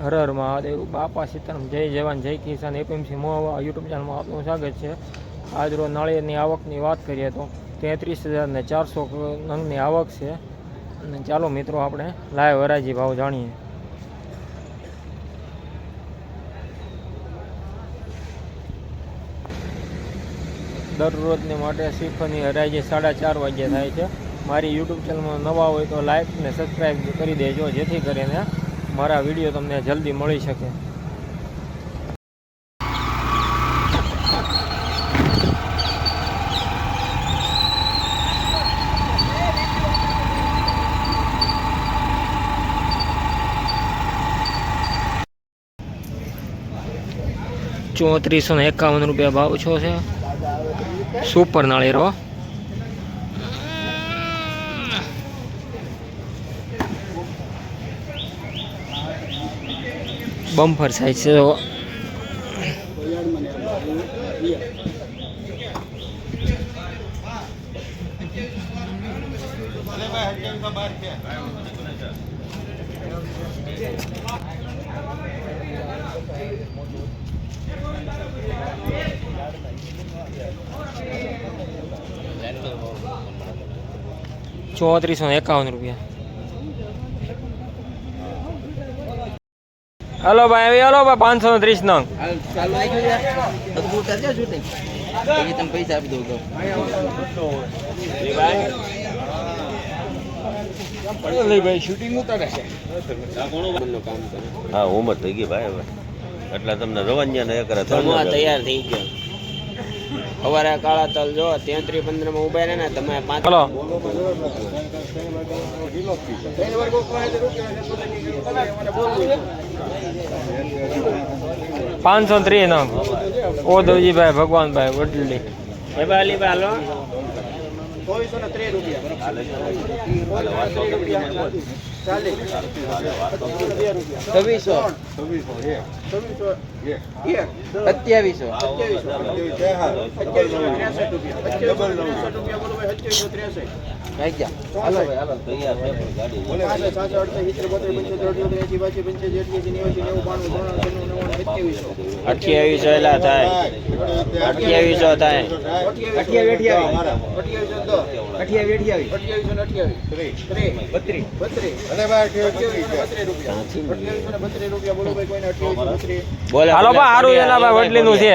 હર હર મહાદેવ, બાપા સીતારામ, જય જવાન, જય કિસાન, એપીએમસી મોવા યુટ્યુબ ચેનલમાં આપનું સ્વાગત છે. આજ રોજ નાળિયેરની આવકની વાત કરીએ તો તેત્રીસ હજારને ચારસો નંગની આવક છે. અને ચાલો મિત્રો, આપણે લાઈવ હરાજી ભાવ જાણીએ. દરરોજને માટે શિફની હરાજી સાડા ચાર વાગ્યે થાય છે. મારી યુટ્યુબ ચેનલમાં નવા હોય તો લાઈક ને સબસ્ક્રાઈબ કરી દેજો, જેથી કરીને મારા વીડિયો તમને જલ્દી મળી શકે. ચોત્રીસો ને એકાવન રૂપિયા ભાવ છો છે. સુપર નાળીરો બમ્ફર થાય છે. તો ચોત્રીસો એકાવન રૂપિયા. હલો ભાઈ હલો ભાઈ પાંચસો ને ત્રીસ નંગ. પૈસા આપી દઉં હા ઉંમર થઈ ગઈ ભાઈ હવે. એટલે તમને રવાન્યા તૈયાર થઈ ગયો. સવારે કાળા તલ જો તેત્રી પંદરમાં ઊભા રહે ને તમે પાંચ હલો. પાંચસો ત્રીસ નંગ ઓ દેવજીભાઈ ભગવાનભાઈ વડલી. અત્યાવીસો બાલી બાલો સત્યાવીસો કઈ ગયા હાલો ભાઈ હાલો તૈયાર છે. પણ ગાડી અઠ્યાવીસો એલા થાય અઠ્યાવીસો થાય બોલે હાલો બા સારું એના ભાઈ વડલી નું છે.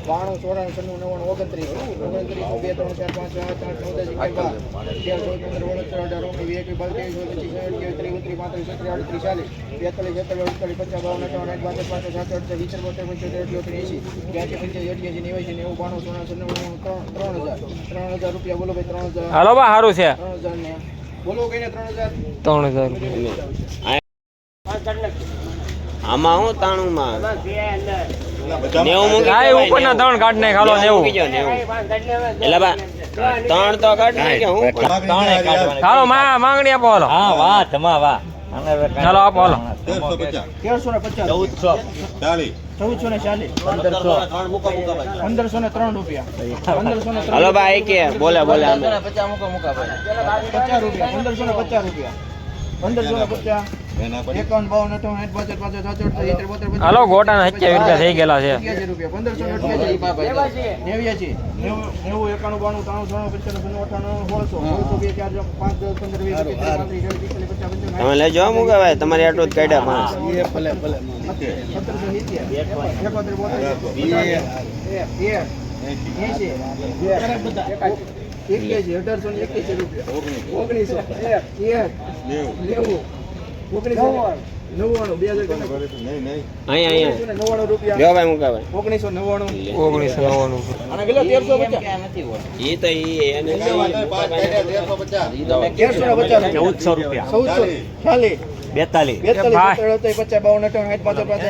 બાણું ચોરાણું છન્નું નવ્વાણું ઓગણત્રીસ. ઓગણત્રીસ બે ત્રણ ચાર પાંચ આઠ આઠ નવ દસ અગિયાર બાર. તેર ચૌદ પંદર ઓગણત્રીસ અઢાર ઓગણીસ વીસ એકવીસ બાવીસ ત્રેવીસ ચોવીસ પચીસ અઠ્યાવીસ ત્રીસ ત્રીસ પાંત્રીસ છત્રીસ આડત્રીસ ચાલીસ. બેતાલીસ છેતાલીસ અડતાલીસ પચાસ બાવન અઠાવન આઠ બાસઠ પાસઠ સાત અડતાલીસ સિત્તેર બોતેર પંચોતેર અઠ્યોતેર એંસી બ્યાસી પંચ્યાસી અઠ્યાસી નેવાસી નેવું બાણું સોળા ત્રણ ત્રણ હજાર. ત્રણ હજાર રૂપિયા બોલો ભાઈ ત્રણ હજાર. હાલો બા સારું છે. ત્રણ હજાર ને. બોલો કઈને ત્રણ હજાર. ત્રણ હજાર રૂપિયા. આમાં હું તાણું માં નેવું મૂકી આ દેવાય, ઉપરના નેવું. ત્રણ કાઢ નાખ હાલો નેવું નેવું. મૂકી જાઓ, નેવું. એટલે બા ત્રણ તો કાઢ નાખે હું હાલો માં માંગણી આપો હાલો. હા વાહ તમા વાહ. ચાલો આપો હાલો. તેરસો ને પચાસ. ચૌદસો. ચૌદસો ને ચાલીસ. પંદરસો. પંદરસો ને ત્રણ રૂપિયા. પંદરસો ને હાલો કે બોલે બોલે પચાસ રૂપિયા પચાસ પંદરસો ને પચાસ પચાસ. હાલો ગોટાના સત્યાવીસ રૂપિયા થઈ ગયેલા છે. ને એકવીસ તમે લેજો હું કે ભાઈ. તમારી આટલું જ કાઢ્યા માણસ. અઢારસો ને એક્યાસી રૂપિયા. ઓગણીસો. એક એક. નેવું. ચૌદસો રૂપિયા. ચૌદસો. ચાલીસ બેતાલીસ. બેતાલીસ ભાઈ. સત્તર અડતાલીસ પચાસ બાવન અઠાવન સાઠ પાંચ પાંચ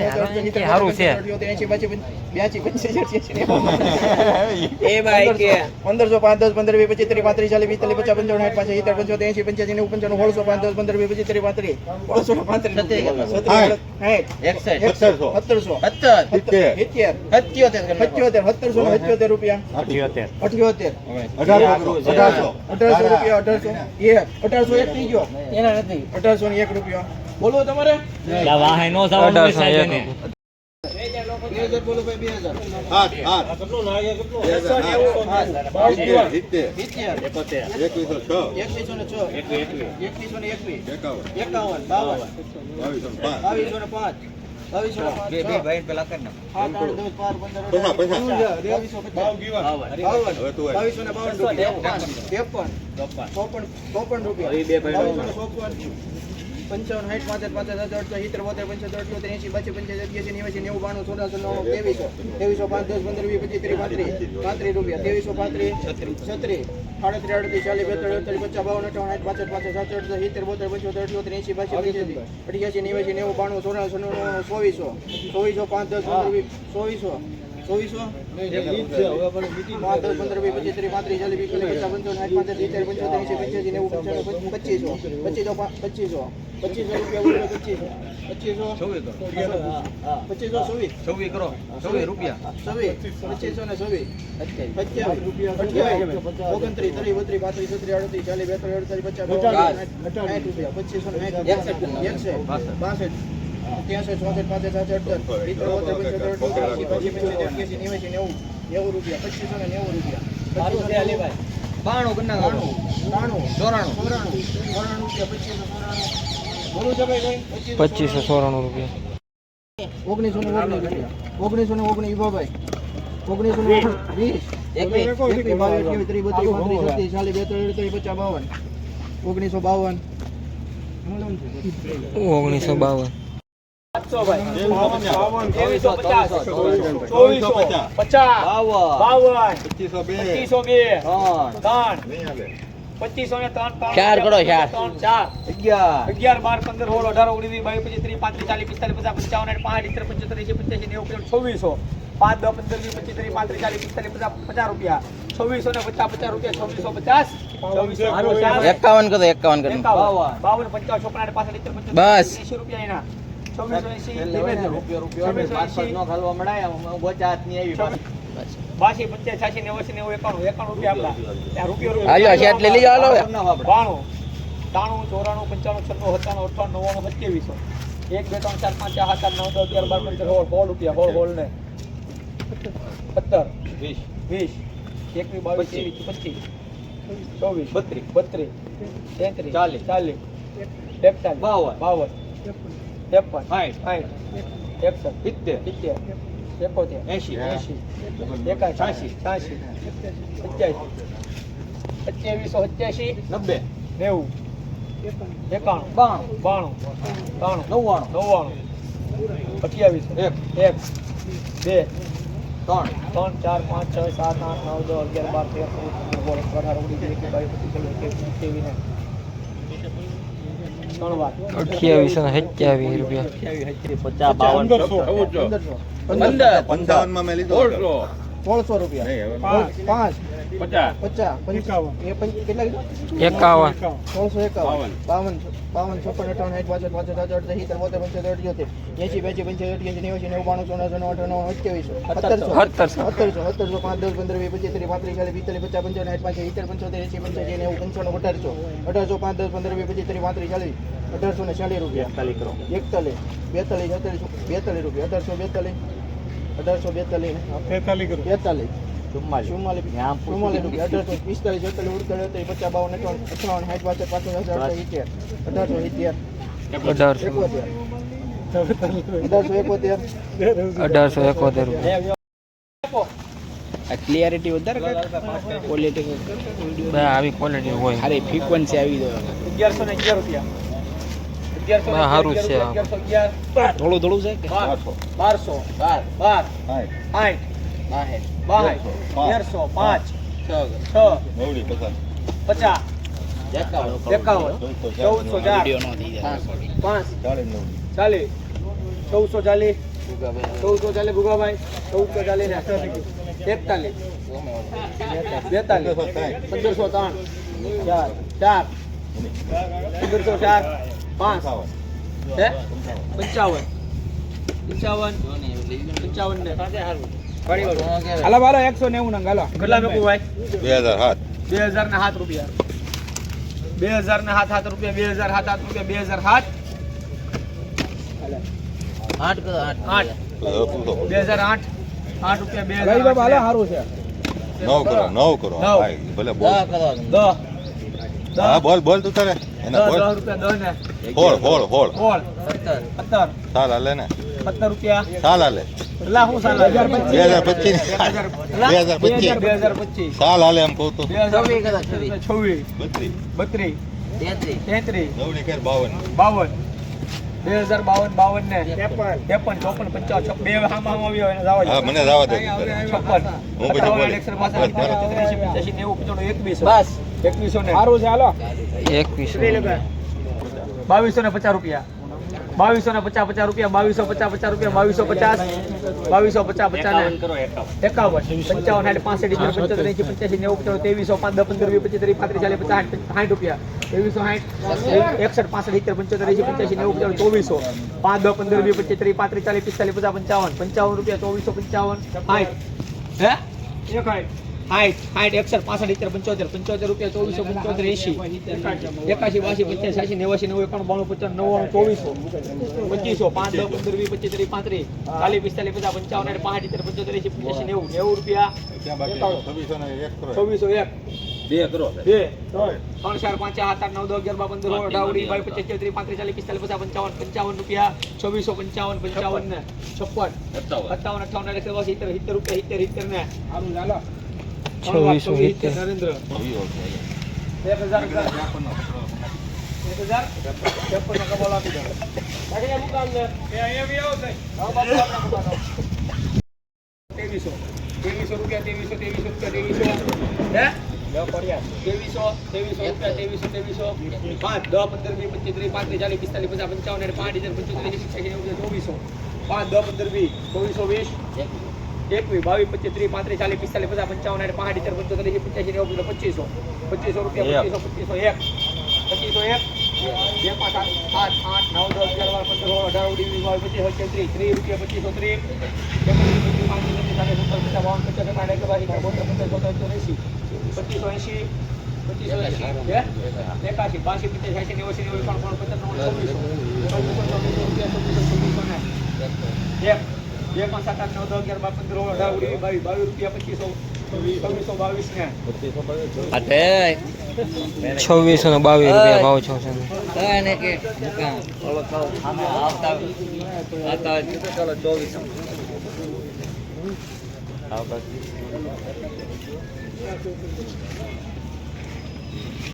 હારું છે. એસી બાસી બ્યાસી પંચ્યાસી એ ભાઈ કે. પંદરસો પાંચ દસ પંદર વીસ પચીસ ત્રીસ પાંત્રીસ ચાલીસ પિસ્તાલીસ પચાસ પંચાવન સાઠ પાંચ સિત્તેર પંચોતેર એસી પંચ્યાસી નેવું પંચાણું સોળસો પાંચ દસ પંદર વીસ પચીસ ત્રીસ પાંત્રીસ. સત્તરસો. સિત્તેર. સત્યોતેર સત્તરસો ને સત્યોતેર રૂપિયા. અઠ્યોતેર. અઠ્યોતેર. અઢારસો અઢારસો. રૂપિયા અઢારસો. એક અઢારસો એક થઈ ગયો. એના નથી. અઢારસો ને એક રૂપિયા. બોલો તમારે? અઢારસો એક. બે હજાર બોલો ભાઈ બે હજાર. સિત્તેર એકવીસો ને રૂપિયા. ચોપન. ચોપન રૂપિયા. પંચાવન સાઠ પાંચ પાંચ હજાર અડસો સિત્તેર બોતેર પંચોતેર અઠ્યોતેર એસી બાસી પંચાયત અગિયાસી નેવાસી નેવું બાણું ચોરાસી નવ્વાણું ત્રેવીસો ત્રેવીસો પાંચ દસ પંદર વીસ પચીસ ત્રીસ પાંત્રીસ પાંત્રીસ રૂપિયા ત્રેવીસો પાંત્રીસ છત્રીસ આડત્રીસ અડત્રીસ ચાલીસ બેતાળીસ અડતાલીસ પચાસ બાવન અઠાવન સાઠ પાંચ પાંચ સાત અડસો સિત્તેર બોતેર પંચોતેર અઠ્યોતેર એસી બાસી પંચાયતી અઠ્યાસી નેવાસી નેવું બાણું સોળસો નવ ચોવીસો ચોવીસો પાંચ દસ પંદર વીસ ચોવીસો ચોવીસો પંદર વીસ પચીસ ત્રીસ પાંત્રીસ ચાલીસ પિસ્તાલીસ પચાસ પંચાવન સાઠ પાંસઠ સિત્તેર પંચોતેર એંસી પંચ્યાસી નેવું પંચાણું પચીસો પચીસો પચીસો પચીસો રૂપિયા પચીસો પચીસો પચીસો છવ્વીસ છવ્વીસ પચીસો ને છવ્વીસ સત્યાવીસ અઠ્યાવીસ ઓગણત્રીસ ત્રીસ બત્રીસ પાંત્રીસ છત્રીસ અડત્રીસ ચાલીસ બેતાલીસ અડતાલીસ પચાસ રૂપિયા પચીસો ને એકસઠ એકસઠ બાસઠ ત્યાંસઠ ચોસઠ સાસઠ અડસઠ સિત્તેર બોતેર પંચોતેર પંચી નેવ્યાસી નેવું નેવું રૂપિયા પચીસો ને નેવું રૂપિયા બાણું ને બાણું બાણું ચોરાણું ચોરાણું ચોરાણું રૂપિયા પચીસો ચોરાણું બોલું છે ભાઈ પચીસો ચોરાણું રૂપિયા ઓગણીસો ને ઓગણીસ ઓગણીસો ને ઓગણીસ ભાઈ ઓગણીસો ને વીસ ઓગણીસો બાવન ઓગણીસો ત્રેવીસ ત્રીસ બત્રીસ પાંત્રીસ છત્રીસ ચાલીસ પચાસ. બાવન ઓગણીસો બાવન ઓગણીસો પચીસો ને ત્રણ ત્રણ ચાર કરો, ચાર. ત્રણ ચાર. અગિયાર. બાર પંદર સોળ અઢાર ઓગણીસ વીસ બાવીસ પચીસ ત્રીસ પાંત્રીસ ચાલીસ પિસ્તાલીસ પચાસ પંચાવન પાંચ સિત્તેર પંચોતેર એંસી પંચ્યાસી નેવું પંચાવન છવ્વીસો. પાંચ દસ પંદર વીસ પચીસ ત્રીસ પાંત્રીસ ચાલીસ પિસ્તાલીસ પચાસ પચાસ રૂપિયા. છવ્વીસો ને પચાસ પચાસ રૂપિયા છવ્વીસો પચાસ. એકાવન કરો એકાવન કરો. બાવન. પંચાવન છોકરા પંચોતેર બસ. એંસી રૂપિયા એના. બાસી પંચાસ છ્યાસી નેવાસી નેવું એકાણું એકાણું રૂપિયા આપણા. રૂપિયો રૂપિયો. હાલો શેઠ લઈ લ્યો હાલો બાણું ત્રાણું ચોરાણું પંચાણું છન્નું સત્તાણું અઠાણું નવ્વાણું સત્યાવીસો એક બે ત્રણ ચાર પાંચ છ સાત નવ દસ અગિયાર બાર પંદર હોળ સોળ રૂપિયા હોળ હોળ ને. સત્તર વીસ. વીસ. એકવીસ બાવીસ ત્રેવીસ પચીસ. ચોવીસ. બત્રીસ. બત્રીસ. તેત્રીસ. ચાલીસ. ચાલીસ. એકતાલીસ બાવન. બાવન. ત્રેપન. સાઠ સાઠ એકસઠ સિત્તેર. સિત્તેર. એકોતેર. એંશી. એંશી. એકાશી છ્યાસી. સત્યાસી. સત્યાવીસો સત્યાસી. નબ્બે. નેવું. એકાણું. બાણું. બાણું. ત્રાણું નવ્વાણું. નવ્વાણું. અઠ્યાવીસ. એક. એક. બે. ત્રણ. ત્રણ ચાર પાંચ છ સાત આઠ નવ દસ અગિયાર બાર તેર ચૌદ પંદર સોળ અઢાર ઓગણીસ વીસ એકવીસ બાવીસ પચીસ છવ્વીસ સત્યાવીસ અઠ્યાવીસ ને સત્યાવીસ રૂપિયા પચાસ બાવન પંદર પંચાવન એ પંચ કીધું? એકાવન. બાવન. બાવન છપ્પન અઠાવન સાઠ પાસઠ પાસઠ સાત સિત્તેર બોતેર પંચોતેર અઠ્યોતેર એંસી બેસી પંચ્યાસી અઠ્યાસી નેવ્યાસી નેવું બાણું ચોરાસી નવ અઠાણું અઠ્યાવીસો સત્તરસો. સત્તરસો. સત્તરસો. સત્તરસો પાંચ દસ પંદર વીસ પચીસ ત્રીસ પાંત્રીસ ચાલીસ પિસ્તાલીસ પચાસ પંચાવન સાઠ પાંચ સિત્તેર પંચોતેર એંસી પંચ્યાસી નેવું પંચાણું અઢારસો. અઢારસો પાંચ દસ પંદર વીસ પચીસ ત્રીસ પાંત્રીસ ચાલીસ. અઢારસો ને ચાલીસ રૂપિયા. એકતાલીસ બેતાલીસ છેતાલીસ બેતાલીસ રૂપિયા. અઢારસો બેતાલીસ. અઢારસો બેતાલીસ બેતાલીસ. ચુમ્માલીસ. ચુમ્માલીસ. રૂપિયા. અઢારસો પિસ્તાલીસ છેતાલીસ ઉડતાલીસ પચાસ બાવન અઠાવન અઠાવન. સાઠ પાસઠ પાંચ હજાર અઢારસો સિત્તેર અઢારસો. એકોતેર. અઢારસો એકોતેર અઢારસો એકોતેર ક્લિયરિટી વધારે ક્વોલિટી બે આવી ક્વોલિટી હોય. અરે ફ્રીક્વન્સી આવી જાય અગિયારસો ને અગિયાર રૂપિયા. જ છે થોડું થોડું છે બારસો બારસો. બાર બાર. આઠ. તેરસો પાંચ. છ. પચાસ. એકાવન. ચૌદસો ચાર. પાંચ. ચાલીસ ચૌદસો ચાલીસ. ચૌદસો ચાલીસ ભૂગાભાઈ. ચૌદસો ચાલીસ ને એકતાલીસ. બેતાલીસ. પંદરસો ત્રણ. ચાર. ચાર. પંદરસો ચાર. પાંચ. હે? પંચાવન. પંચાવન. પંચાવન ને. હાલો હાલો એકસો નેવું નંગ હાલો. કેટલા મેકું ભાઈ? બે હજાર સાત. બે હજાર ને સાત રૂપિયા. બે હજાર ને સાત સાત રૂપિયા બે હજાર સાત સાત રૂપિયા બે હજાર સાત. આઠ બે હજાર આઠ આઠ રૂપિયા બે હજાર સારું છે. નવ કરો નવ કરો. ભલે બોલ. દસ હા બોલ બોલ તું તારે. એને બોલ. દસ રૂપિયા દસ ને. હોળ હોળ હોળ સોળ સત્તર. સાલ હાલે ને. સત્તર રૂપિયા. સાલ હાલે. કેટલા શું સાલ હજાર બે હજાર પચીસ. બે હજાર પચીસ. બે હજાર પચીસ. સાલ હાલે એમ કહું તો. છવ્વીસ બત્રીસ. બત્રીસ. તેત્રીસ. બાવન. બાવન. બે હજાર બાવન બાવન ને ત્રેપન. ચોપન પંચાવન બે હામાં હામાં આવ્યો એને મને જવા દે છપ્પન. હું પછી બસ, એકવીસો ને. સારું છે હાલો. એકવીસ બાવીસો ને પચાસ રૂપિયા. બાવીસો ને પચાસ પચાસ રૂપિયા બાવીસો પચાસ પચાસ રૂપિયા બાવીસો પચાસ બાવીસો પચાસ પચાસ એકાવન પંચાવન સાઠ પાસઠ પંચોતેર એસી પંચ્યાસી નેવું પચાસ ત્રેવીસો પાંચ દસ પંદર વીસ પચીસ ત્રીસ પાંત્રીસ ચાલીસ પચાસ સાઠ રૂપિયા. ત્રેવીસો સાઠ એકસઠ પાસઠ સિત્તેર પંચોતેર એસી પંચ્યાસી નેવું પચાસ ચોવીસો. પાંચ દસ પંદર વીસ પચીસ ત્રીસ પાંત્રીસ ચાલીસ પિસ્તાલીસ પચાસ પંચાવન. પંચાવન રૂપિયા ચોવીસો પંચાવન. સાઠ હે? એક સાઠ સાઠ સાઠ એકસઠ પાસઠ ઇત્તેર પંચોતેર પંચોતેર રૂપિયા ચોવીસો પંચોતેર એંશી એકાશી બાસી પચાસ છ્યાસી નેવાસી નેવું એકાણું બાણું પચાસ નવ્વાણું ચોવીસો પચીસો પાંચ દસ પંદર વીસ પચીસ ત્રીસ પાંત્રીસ ચાલીસ પિસ્તાલીસ પચાસ પંચાવન પાંચ ઇત્તેર પંચોતેર પંચ્યાસી નેવું નેવું રૂપિયા છવ્વીસો એક. કરો બે ત્રણ ચાર પાંચ સાત આઠ નવ દસ અગિયાર બાર પંદર અઢાર ઓગણીસ બાવીસ પચીસ ત્રીસ પાંત્રીસ ચાલીસ પિસ્તાલીસ પચાસ પંચાવન પંચાવન રૂપિયા છવ્વીસો પંચાવન પંચાવન ને છપ્પન. સત્તાવન. અઠાવન અઠાવન સિત્તેર સિત્તેર રૂપિયા સિત્તેર સિત્તેર ને. છવ્વીસો સિત્તેર. ત્રેવીસો ત્રેવીસો રૂપિયા. ત્રેવીસો ત્રેવીસો રૂપિયા ત્રેવીસો હે? ત્રેવીસો ત્રેવીસો રૂપિયા ત્રેવીસો ત્રેવીસો પાંચ દસ પંદર વીસ પચીસ ત્રીસ પાંત્રીસ ચાલીસ પિસ્તાલીસ પચાસ પંચાવન અને પાંચ હજાર પંચોતેર ચોવીસો પાંચ દસ પંદર વીસ ચોવીસો વીસ. એકવીસ બાવીસ પચીસ ત્રીસ પાંત્રીસ ચાલીસ પિસ્તાલીસ પચાસ પંચાવન અને પાંચ હજાર પંચોતેર પંચ્યાસી નેવું પંદર પચીસો. પચીસો રૂપિયા પચીસો પચીસો એક. પચીસો એક. બે પાંચ સાત આઠ નવ દસ અગિયાર બાર પંદર સોળ અઢાર ઓગણીસ વીસ બાવીસ પચીસ પચીસ ત્રીસ. ત્રીસ રૂપિયા પચીસો ત્રીસ. પચીસો એંશી પચીસો એંશી એકાશી બાસી પચાસ એંશી નેવાસી નેવું પણ બાણું નવ નવ્વાણું છવ્વીસો છવ્વીસો રૂપિયા છવ્વીસો છવ્વીસો ને એક. બે પાંચ સાત આઠ નવ દસ અગિયાર બાર પંદર અઢાર ઓગણીસ બાવીસ બાવીસ રૂપિયા પચીસો છવ્વીસો બાવીસ ને. છવ્વીસો ને બાવીસ રૂપિયા ભાવ છો છે